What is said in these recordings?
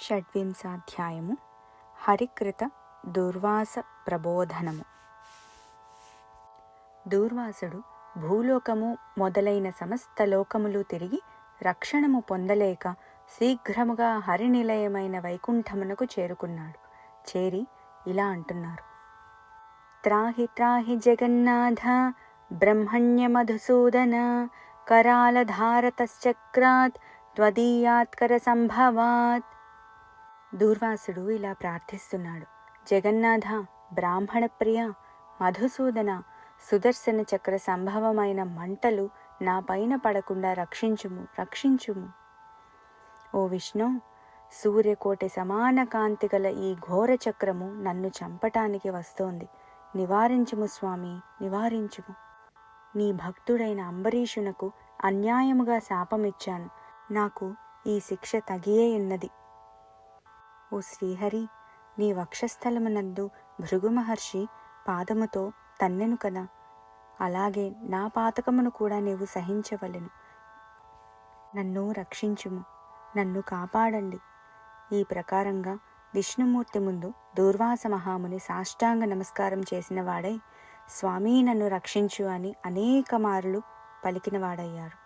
షడ్వింశాధ్యాయము హరికృత దుర్వాస ప్రబోధనము. దూర్వాసుడు భూలోకము మొదలైన సమస్త లోకములు తిరిగి రక్షణము పొందలేక శీఘ్రముగా హరినిలయమైన వైకుంఠమునకు చేరుకున్నాడు. చేరి ఇలా అంటున్నారు. త్రాహి త్రాహి జగన్నాథ బ్రహ్మణ్య మధుసూదన కరాలధారతశ్చక్రాత్ త్వదీయాత్కర సంభవాత్ దూర్వాసుడు ఇలా ప్రార్థిస్తున్నాడు. జగన్నాథ బ్రాహ్మణప్రియ మధుసూదన సుదర్శన చక్ర సంభవమైన మంటలు నా పైన పడకుండా రక్షించుము రక్షించుము. ఓ విష్ణు సూర్యకోటి సమాన కాంతి గల ఈ ఘోర చక్రము నన్ను చంపటానికి వస్తోంది. నివారించుము స్వామి నివారించుము. నీ భక్తుడైన అంబరీషునకు అన్యాయముగా శాపమిచ్చాను. నాకు ఈ శిక్ష తగియే ఉన్నది ఓ శ్రీహరి నీ వక్షస్థలమునందు భృగు మహర్షి పాదముతో తన్నెను కదా. అలాగే నా పాతకమును కూడా నీవు సహించవలెను. నన్ను రక్షించుము నన్ను కాపాడండి. ఈ ప్రకారంగా విష్ణుమూర్తి ముందు దూర్వాస మహాముని సాష్టాంగ నమస్కారం చేసిన వాడై స్వామి నన్ను రక్షించు అని అనేక మారులు పలికినవాడయ్యారు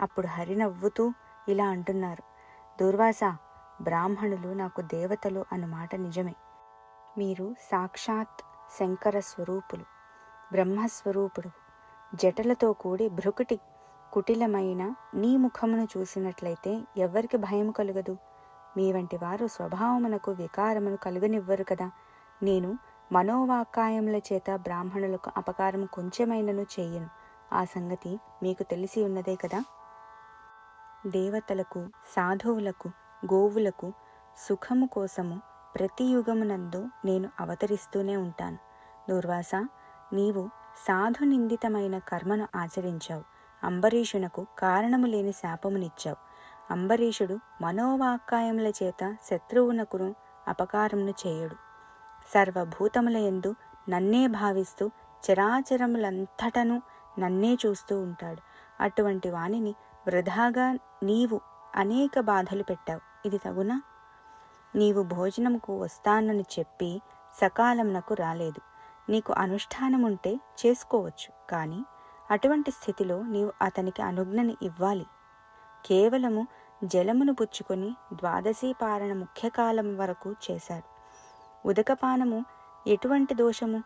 అప్పుడు హరి నవ్వుతూ ఇలా అంటున్నారు. దూర్వాస బ్రాహ్మణులు నాకు దేవతలు అన్నమాట నిజమే. మీరు సాక్షాత్ శంకర స్వరూపులు బ్రహ్మస్వరూపుడు. జటలతో కూడి భృకుటి కుటిలమైన నీ ముఖమును చూసినట్లయితే ఎవరికి భయం కలుగదు. మీ వంటి వారు స్వభావమునకు వికారమును కలుగనివ్వరు కదా. నేను మనోవాకాయముల చేత బ్రాహ్మణులకు అపకారం కొంచెమైనను చేయను. ఆ సంగతి మీకు తెలిసి ఉన్నదే కదా? దేవతలకు సాధువులకు గోవులకు సుఖము కోసము ప్రతి యుగమునందు నేను అవతరిస్తూనే ఉంటాను. దూర్వాస నీవు సాధు నిందితమైన కర్మను ఆచరించావు. అంబరీషునకు కారణము లేని శాపమునిచ్చావు. అంబరీషుడు మనోవాక్కాయముల చేత శత్రువునకును అపకారమును చేయడు. సర్వభూతముల ఎందు నన్నే భావిస్తూ చరాచరములంతటను నన్నే చూస్తూ ఉంటాడు. అటువంటి వానిని వృధాగా నీవు అనేక బాధలు పెట్టావు. ఇది తగునా? నీవు భోజనంకు వస్తానని చెప్పి సకాలంనకు రాలేదు. నీకు అనుష్ఠానముంటే చేసుకోవచ్చు. కానీ అటువంటి స్థితిలో నీవు అతనికి అనుజ్ఞని ఇవ్వాలి. కేవలము జలమును పుచ్చుకొని ద్వాదశీ పారణ ముఖ్యకాలం వరకు చేశాడు. ఉదకపానము ఎటువంటి దోషము?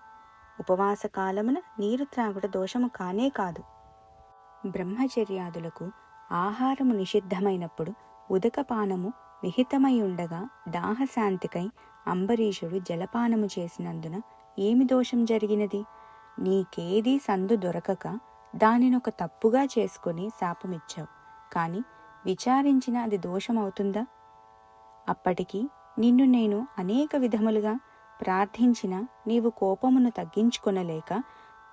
ఉపవాస కాలమున నీరు త్రాగుట దోషము కానే కాదు. బ్రహ్మచర్యాదులకు ఆహారము నిషిద్ధమైనప్పుడు ఉదకపానము విహితమై ఉండగా దాహశాంతికై అంబరీషుడు జలపానము చేసినందున ఏమి దోషం జరిగినది? నీకేదీ సందు దొరకక దానినొక తప్పుగా చేసుకుని శాపమిచ్చావు. కాని విచారించిన అది దోషమవుతుందా? అప్పటికి నిన్ను నేను అనేక విధములుగా ప్రార్థించిన నీవు కోపమును తగ్గించుకొనలేక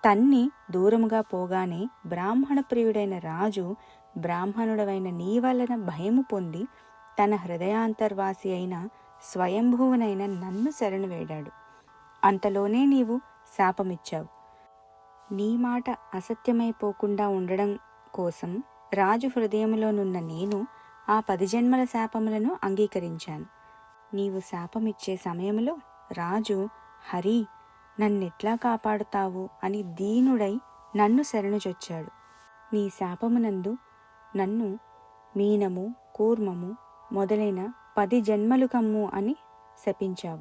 తన్ని దూరముగా పోగానే బ్రాహ్మణ ప్రియుడైన రాజు బ్రాహ్మణుడవైన నీ వలన భయము పొంది తన హృదయాంతర్వాసి అయిన స్వయంభువునైన నన్ను శరణు వేడాడు. అంతలోనే నీవు శాపమిచ్చావు. నీ మాట అసత్యమైపోకుండా ఉండడం కోసం రాజు హృదయములోనున్న నేను ఆ పది జన్మల శాపములను అంగీకరించాను. నీవు శాపమిచ్చే సమయంలో రాజు హరి నన్నెట్లా కాపాడుతావు అని దీనుడై నన్ను శరణుచొచ్చాడు నీ శాపమునందు నన్ను మీనము కూర్మము మొదలైన పది జన్మలు కమ్ము అని శపించావు.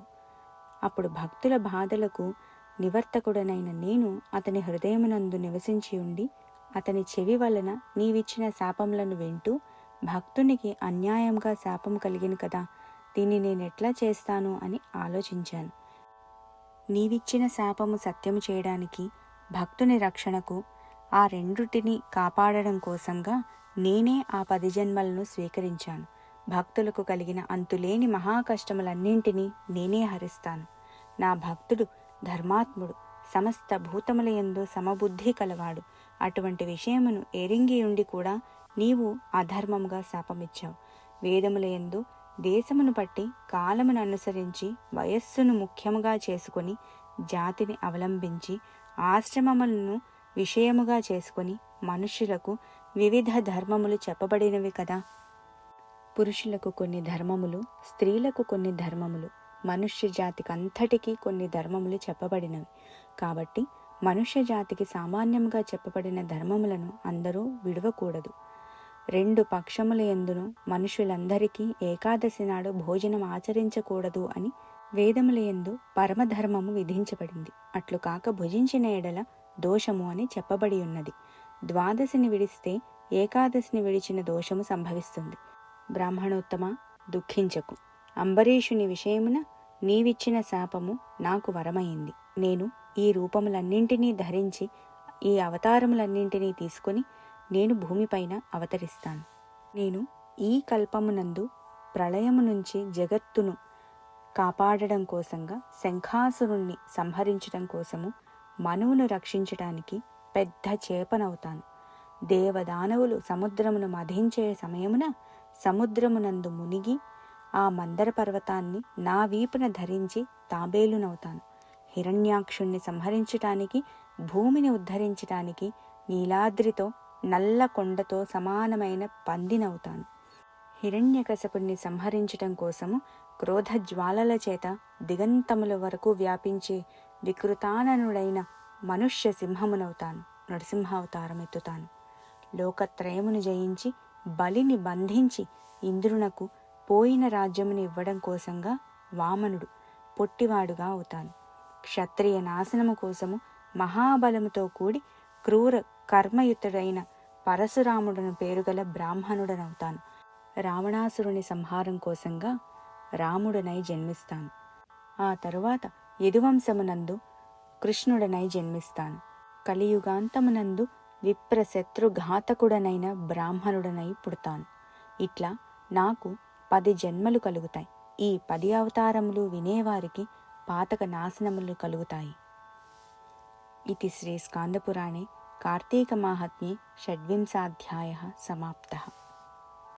అప్పుడు భక్తుల బాధలకు నివర్తకుడనైన నేను అతని హృదయమునందు నివసించి ఉండి అతని చెవి వలన నీవిచ్చిన శాపములను వింటూ భక్తునికి అన్యాయంగా శాపం కలిగిన కదా దీన్ని నేనెట్లా చేస్తాను అని ఆలోచించాను. నీవిచ్చిన శాపము సత్యము చేయడానికి భక్తుని రక్షణకు ఆ రెండుటిని కాపాడడం కోసంగా నేనే ఆ పది జన్మలను స్వీకరించాను. భక్తులకు కలిగిన అంతులేని మహాకష్టములన్నింటినీ నేనే హరిస్తాను. నా భక్తుడు ధర్మాత్ముడు సమస్త భూతములయందు సమబుద్ధి కలవాడు. అటువంటి విషయమును ఎరింగి ఉండి కూడా నీవు అధర్మముగా శాపమిచ్చావు. వేదములయందు దేశమును బట్టి కాలమును అనుసరించి వయస్సును ముఖ్యముగా చేసుకొని జాతిని అవలంబించి ఆశ్రమములను విషయముగా చేసుకొని మనుషులకు వివిధ ధర్మములు చెప్పబడినవి కదా. పురుషులకు కొన్ని ధర్మములు స్త్రీలకు కొన్ని ధర్మములు మనుష్య జాతికి అంతటికీ కొన్ని ధర్మములు చెప్పబడినవి. కాబట్టి మనుష్య జాతికి సామాన్యంగా చెప్పబడిన ధర్మములను అందరూ విడవకూడదు. రెండు పక్షముల ఎందును మనుషులందరికీ ఏకాదశి నాడు భోజనం ఆచరించకూడదు అని వేదముల ఎందు పరమధర్మము విధించబడింది. అట్లు కాక భుజించిన ఎడల దోషము అని చెప్పబడి ఉన్నది ద్వాదశిని విడిస్తే ఏకాదశిని విడిచిన దోషము సంభవిస్తుంది. బ్రాహ్మణోత్తమ దుఃఖించకు. అంబరీషుని విషయమున నీవిచ్చిన శాపము నాకు వరమైంది నేను ఈ రూపములన్నింటినీ ధరించి ఈ అవతారములన్నింటినీ తీసుకొని నేను భూమిపైన అవతరిస్తాను. నేను ఈ కల్పమునందు ప్రళయము నుంచి జగత్తును కాపాడడం కోసంగా శంఖాసురుణ్ణి సంహరించడం కోసము మనువును రక్షించటానికి పెద్ద చేపనవుతాను. దేవదానవులు సముద్రమును మధించే సమయమున సముద్రమునందు మునిగి ఆ మందర పర్వతాన్ని నా వీపున ధరించి తాబేలునవుతాను. హిరణ్యాక్షుణ్ణి సంహరించటానికి భూమిని ఉద్ధరించటానికి నీలాద్రితో నల్ల కొండతో సమానమైన పందినవుతాను. హిరణ్యకశపుణ్ణి సంహరించటం కోసము క్రోధ జ్వాలల చేత దిగంతముల వరకు వ్యాపించే వికృతాననుడైన మనుష్య సింహమునవుతాను నరసింహావతారం ఎత్తుతాను లోకత్రయమును జయించి బలిని బంధించి ఇంద్రునకు పోయిన రాజ్యమును ఇవ్వడం కోసంగా వామనుడు పొట్టివాడుగా అవుతాను. క్షత్రియ నాశనము కోసము మహాబలముతో కూడి క్రూర కర్మయుతుడైన పరశురాముడను పేరుగల బ్రాహ్మణుడనవుతాను. రావణాసురుని సంహారం కోసంగా రాముడనై జన్మిస్తాను. ఆ తరువాత యదువంశమునందు కృష్ణుడనై జన్మిస్తాను. కలియుగాంతమునందు విప్రశత్రుఘాతకుడనైన బ్రాహ్మణుడనై పుడతాను. ఇట్లా నాకు పది జన్మలు కలుగుతాయి. ఈ పది అవతారములు వినేవారికి పాతక నాశనములు కలుగుతాయి. ఇది శ్రీ స్కాందపురాణే కార్తీకమాహత్మ్యే షడ్వింశాధ్యాయ సమాప్త.